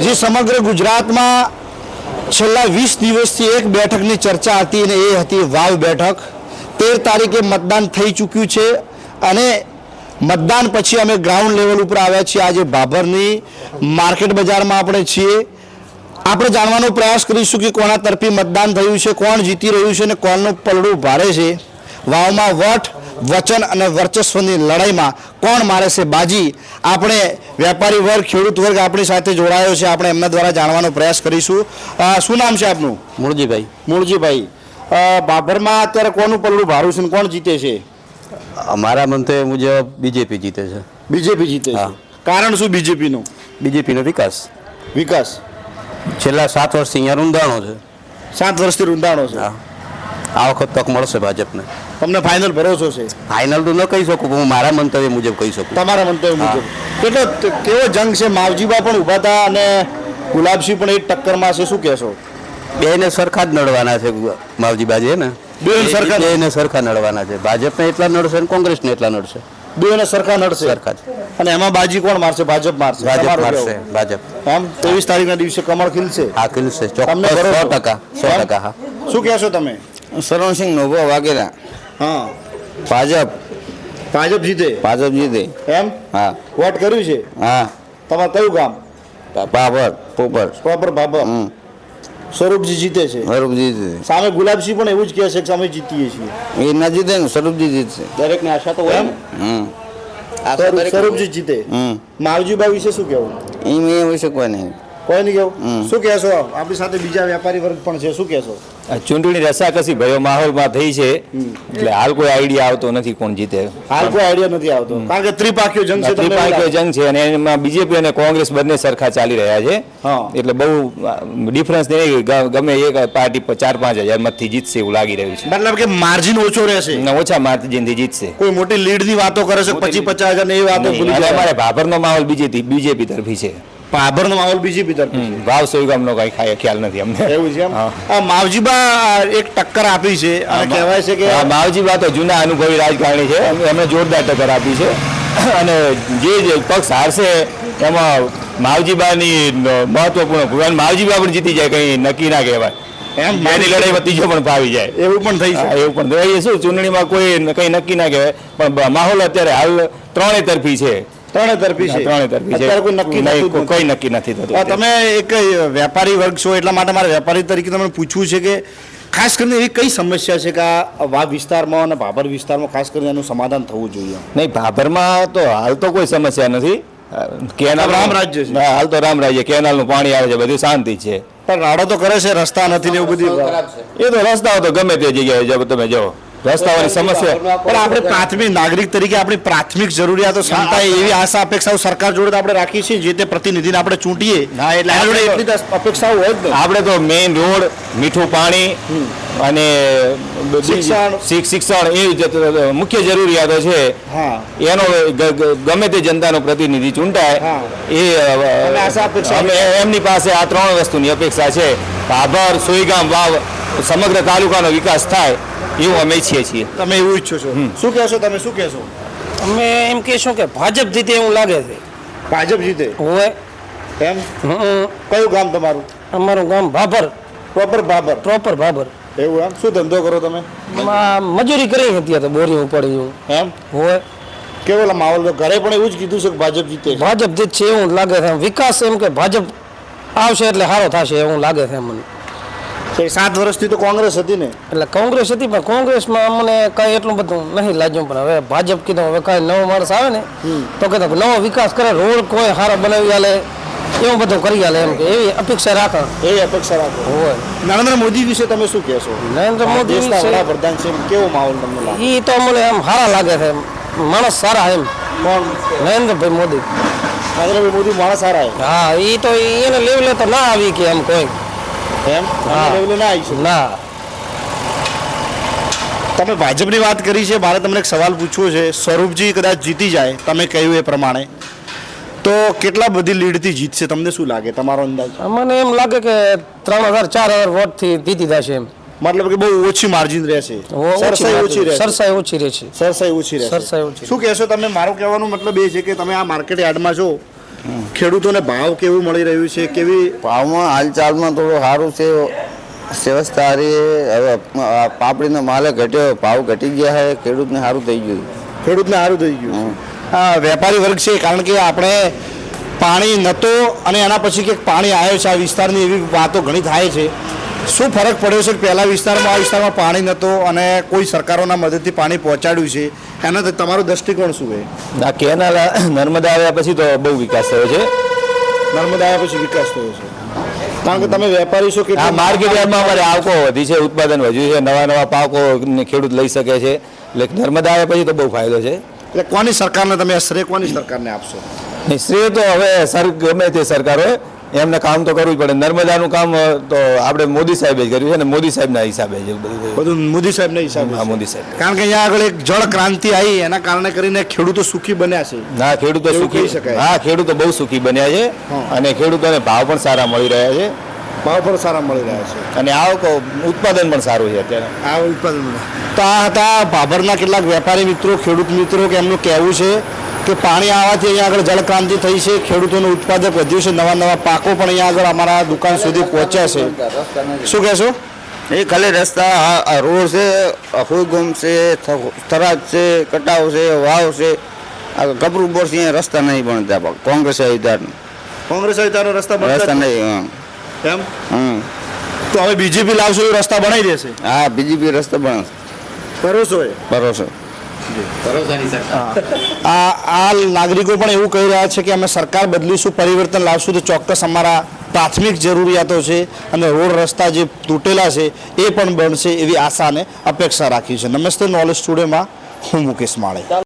જે, સમગ્ર ગુજરાતમાં છેલ્લા વીસ દિવસથી એક બેઠકની ચર્ચા હતી અને એ હતી વાવ બેઠક. તેર તારીખે મતદાન થઈ ચૂક્યું છે અને મતદાન પછી અમે ગ્રાઉન્ડ લેવલ ઉપર આવ્યા છીએ. આજે ભાભરની માર્કેટ બજારમાં આપણે છીએ. આપણે જાણવાનો પ્રયાસ કરીશું કે કોના તરફી મતદાન થયું છે, કોણ જીતી રહ્યું છે અને કોણનું પલડું ભારે છે. વાવમાં વટ વચન અને વર્ચસ્વની લડાઈમાં કોણ મારે છે બાજી? આપણે વેપારી વર્ગ ખેડૂત વર્ગ આપણી સાથે જોડાયો છે. આપણે એમના દ્વારા જાણવાનો પ્રયાસ કરીશું. શું નામ છે આપનું? મૂળજીભાઈ. મૂળજીભાઈ. બાભરમાં અત્યારે કોનું પલડું ભારું છે કોણ જીતે છે? અમારા મંતવ્ય મુજબ બીજેપી જીતે છે. બીજેપી જીતે છે. કારણ શું બીજેપીનું? બીજેપીનો વિકાસ. વિકાસ. છેલ્લા સાત વર્ષથી અહીંયા રૂંધાણો છે. સાત વર્ષથી રૂંધાણો છે. હા. આ વખત તક મળશે ભાજપને. તમને ફાઇનલ ભરોસો છે. ફાઇનલ તો ન કહી શકું હું મારા મંતવ્ય મુજબ કહી શકું. તમારા મંતવ્ય મુજબ. કેટલો કેવો જંગ છે? માવજીબા પણ ઊભા હતા અને ગુલાબસિંહ પણ એક ટક્કરમાં છે. શું કહેશો? બેને સરખા જ નડવાના છે માવજી બાજી ને. બે સરખા- બેને સરખા નડવાના છે. ભાજપને એટલા નડશે અને કોંગ્રેસને એટલા નડશે. બેને સરખા નડશે. સરખા અને એમાં બાજી કોણ મારશે? ભાજપ મારશે. ભાજપ મારશે. ભાજપ. આમ ત્રેવીસ તારીખના દિવસે કમળ ખીલશે. હા ખીલશે. ચોક્કસ. સો ટકા. સો ટકા હા. શું કહેશો તમે? સરવણસિંહ નોભા વાઘેલા. હા. ભાજપ. ભાજપ જીતે? ભાજપ જીતે. એમ? હા. વોટ કર્યું છે? હા. તમારે કયું ગામ? બાબર પોપર. પ્રોપર બાબર. હમ. સ્વરૂપજી જીતે છે. સ્વરૂપજી જીતે સામે ગુલાબસિંહ પણ એવું જ કહે છે કે સામે જીતીએ છીએ. એ ના જીતે ને સ્વરૂપજી જીતશે દરેકને આશા તો હોય હમ. સ્વરૂપ- સ્વરૂપજી જીતે. માવજીભાઈ વિશે શું કહેવું? એ મેં હોય શકવા નહીં. કોઈ નહીં કેવું? શું કહેશો? આપણી સાથે બીજા વેપારી વર્ગ પણ છે શું કહેશો? ચૂંટણી રસાકસી ભયો માહોલમાં થઈ છે. એટલે હાલ કોઈ આઈડિયા આવતો નથી કોણ જીતે. હાલ કોઈ આઈડિયા નથી આવતો. કારણ કે ત્રિપાખીઓ જંગ છે લાગે? જંગ છે અને એમાં બીજેપી અને કોંગ્રેસ બંને સરખા ચાલી રહ્યા છે. એટલે બહુ ડિફરન્સ નહીં ગમે એક પાર્ટી ચાર પાંચ હજાર મતથી જીતશે એવું લાગી રહ્યું છે. મતલબ કે માર્જિન ઓછો રહેશે. ઓછા માર્જિનથી જીતશે. કોઈ મોટી લીડની વાતો કરે છે પચીસ પચાસ હજારની એ વાતો અમારે ભાભરનો માહોલ બીજેપી બીજેપી તરફી છે. ભાભર નો માહોલ બીજી તરફ ભાવ સોઈ ગામનો કઈ ખાય ખ્યાલ નથી અમને. એવું છે આ માવજીબા એક ટક્કર આપી છે અને કહેવાય છે કે માવજીબા તો જૂના અનુભવી રાજકારણી છે. એમ- એમણે જોરદાર ટક્કર આપી છે. અને જે જે પક્ષ હારશે એમાં માવજીબાની મહત્વપૂર્ણ ભૂમિકા માવજીબા પણ જીતી જાય કંઈ નક્કી ના કહેવાય. એમ એની લડાઈમાં ત્રીજો પણ ફાવી જાય. એવું પણ થઈ જાય શકે એવું પણ. એ શું ચૂંટણીમાં કોઈ કંઈ નક્કી ના કહેવાય. પણ માહોલ અત્યારે હાલ ત્રણેય તરફી છે. ત્રણે તરફી છે. ત્રણે તરફી છે. અત્યારે કોઈ નક્કી નહીં, કોઈ નથી. નક્કી નથી થતું. તમે એક વેપારી વર્ગ છો એટલા માટે મારે વેપારી તરીકે તમને પૂછવું છે કે ખાસ કરીને એવી કઈ સમસ્યા છે કે આ વાવ વિસ્તારમાં અને ભાભર વિસ્તારમાં ખાસ કરીને એનું સમાધાન થવું જોઈએ? નહીં ભાભરમાં તો હાલ તો કોઈ સમસ્યા નથી. કેનાલ રામ રાજ્ય છે. હાલ તો રામ રાજ્ય. કેનાલનું પાણી આવે છે બધી શાંતિ છે. પણ રાડો તો કરે છે રસ્તા નથી ને એવું બધું. એ તો રસ્તાઓ તો ગમે તે જગ્યાએ જાવ તમે જાઓ. રસ્તાઓની સમસ્યા. પણ આપણે પ્રાથમિક નાગરિક તરીકે આપણી પ્રાથમિક જરૂરિયાતો સંતાય એવી આશા અપેક્ષાઓ સરકાર જોડે આપણે રાખીએ છીએ જે તે પ્રતિનિધિને આપણે ચૂંટીએ. ના એટલે આપણે એટલી અપેક્ષાઓ હોય આપણે તો મેઇન રોડ મીઠું પાણી અને શિક્ષણ. શિક- શિક્ષણ એ મુખ્ય જરૂરિયાતો છે. હા. એનો ગમે તે જનતાનો પ્રતિનિધિ ચૂંટાય હા. એ અમે એમની પાસે આ ત્રણ વસ્તુની અપેક્ષા છે. ભાભર સોયગામ વાવ સમગ્ર તાલુકાનો વિકાસ થાય એવું અમે ઈચ્છીએ છીએ. તમે એવું ઈચ્છો છો? શું કહેશો તમે? શું કહેશો? અમે એમ કહેશું કે ભાજપ જીતે એવું લાગે છે. ભાજપ જીતે? હોય એમ? હમ, કયું ગામ તમારું? અમારું ગામ ભાભર. પ્રોપર ભાભર. પ્રોપર ભાભર. એવું એમ? શું ધંધો કરો તમે? મજૂરી કરી હતી તો બોરી ઉપાડી એવું એમ? હોય. કેવો માહોલ તો ઘરે પણ એવું જ કીધું છે કે ભાજપ જીતે ભાજપ જીત છે એવું લાગે છે વિકાસ એમ કે ભાજપ આવશે એટલે સારો થશે એવું લાગે છે મને. સાત વર્ષથી તો કોંગ્રેસ હતી ને. એટલે કોંગ્રેસ હતી પણ કોંગ્રેસમાં અમને કાંઈ એટલું બધું નહીં લાગ્યું પણ હવે ભાજપ કીધું હવે કાંઈ નવો માણસ આવે ને તો કીધું કે નવો વિકાસ કરે રોડ કોઈ સારા બનાવી આલે. એવું બધું કરી આલે એમ કે એવી અપેક્ષા રાખો. એ અપેક્ષા રાખો. હોય. નરેન્દ્ર મોદી વિશે તમે શું કહેશો? નરેન્દ્ર મોદી વિશે- વડાપ્રધાન છે કેવો માહોલ તમને લાગે? ઈ તો મને એમ સારા લાગે છે માણસ સારા એમ. કોણ? નરેન્દ્રભાઈ મોદી. નરેન્દ્રભાઈ મોદી માણસ સારા એમ. હા એ તો એને લેવલે તો ના આવી કે એમ કોઈ. એમ? હા. લેવલે ના આવી ના. તમે ભાજપની વાત કરી છે મારે તમને એક સવાલ પૂછવો છે. સ્વરૂપજી કદાચ જીતી જાય તમે કહ્યું એ પ્રમાણે. તો કેટલા બધી લીડથી જીતશે? તમને શું લાગે? તમારો અંદાજ? મને એમ લાગે કે ત્રણ હજાર ચાર હજાર વોટથી જીતી જશે એમ. મતલબ કે બહુ ઓછી માર્જિન રહેશે. સરસાઈ ઓછી રહેશે. સરસાઈ ઓછી રહે છે સરસાઈ ઓછી રહેશે. સરસાઈ ઓછી. શું કહેશો તમે? મારું કહેવાનો મતલબ એ છે કે તમે આ માર્કેટ યાર્ડમાં છો. ખેડૂતોને ભાવ કેવું મળી રહ્યું છે? કેવી ભાવમાં હાલચાલમાં થોડું સારું છે. સેવસ્તારી હવે પાપડીનો માલે ઘટ્યો ભાવ ઘટી ગયા છે. ખેડૂતને સારું થઈ ગયું. ખેડૂતને સારું થઈ ગયું વેપારી વર્ગ છે કારણ કે આપણે પાણી નહોતો અને એના પછી કે પાણી આવ્યો છે આ વિસ્તારની એવી વાતો ઘણી થાય છે. શું ફરક પડ્યો છે? કે પહેલા વિસ્તારમાં આ વિસ્તારમાં પાણી નહોતો અને કોઈ સરકારોના મદદથી પાણી પહોંચાડ્યું છે. એનાથી તમારો દ્રષ્ટિકોણ શું છે? આ કેનાલ નર્મદા આવ્યા પછી તો બહુ વિકાસ થયો છે. નર્મદા આવ્યા પછી વિકાસ થયો છે. કારણ કે તમે વેપારી છો કે આ માર્કેટ યાર્ડમાં અમારે આવકો વધી છે ઉત્પાદન વધ્યું છે નવા નવા પાકો ખેડૂત લઈ શકે છે. એટલે નર્મદા આવ્યા પછી તો બહુ ફાયદો છે. એટલે કોની સરકારને તમે શ્રેય કોની સરકારને આપશો? ને શ્રેય તો હવે સર ગમે તે સરકાર હોય એમને કામ તો કરવું જ પડે. નર્મદાનું કામ તો આપણે મોદી સાહેબે જ કર્યું છે ને મોદી સાહેબના હિસાબે જ બધું. મોદી સાહેબના હિસાબે હા મોદી સાહેબ. કારણ કે અહીંયા આગળ એક જળ ક્રાંતિ આવી એના કારણે કરીને ખેડૂતો સુખી બન્યા છે. હા ખેડૂતો સુખી હા ખેડૂતો બહુ સુખી બન્યા છે અને ખેડૂતોને ભાવ પણ સારા મળી રહ્યા છે. ભાવ પણ સારા મળી રહ્યા છે. અને આવક ઉત્પાદન પણ સારું છે અત્યારે. આ ઉત્પાદન તો આ હતા ભાભરના કેટલાક વેપારી મિત્રો ખેડૂત મિત્રો કે એમનું કહેવું છે કે પાણી આવવાથી અહીંયા આગળ જળક્રાંતિ થઈ છે ખેડૂતોનું ઉત્પાદક વધ્યું છે નવા નવા પાકો પણ અહીંયા આગળ અમારા દુકાન સુધી પહોંચ્યા છે. શું કહેશો? એ ખાલી રસ્તા રોડ છે હુગમ છે થરાદ છે કટાવ છે વાવ છે. આ કપરું બોર છે અહીંયા રસ્તા નહીં બનતા કોંગ્રેસ વિધાન કોંગ્રેસ તારો રસ્તા રસ્તા નહીં એમ? હમ. તો હવે બીજેપી લાવશો એ રસ્તા બનાવી દેશે? હા બીજી રસ્તા બનાવશે. ભરોસો એ ભરોસો. આ આ નાગરિકો પણ એવું કહી રહ્યા છે કે અમે સરકાર બદલીશું પરિવર્તન લાવશું તો ચોક્કસ અમારા પ્રાથમિક જરૂરિયાતો છે અને રોડ રસ્તા જે તૂટેલા છે એ પણ બનશે એવી આશા અને અપેક્ષા રાખી છે. નમસ્તે નોલેજ સ્ટુડિયોમાં હું મુકેશ માળે.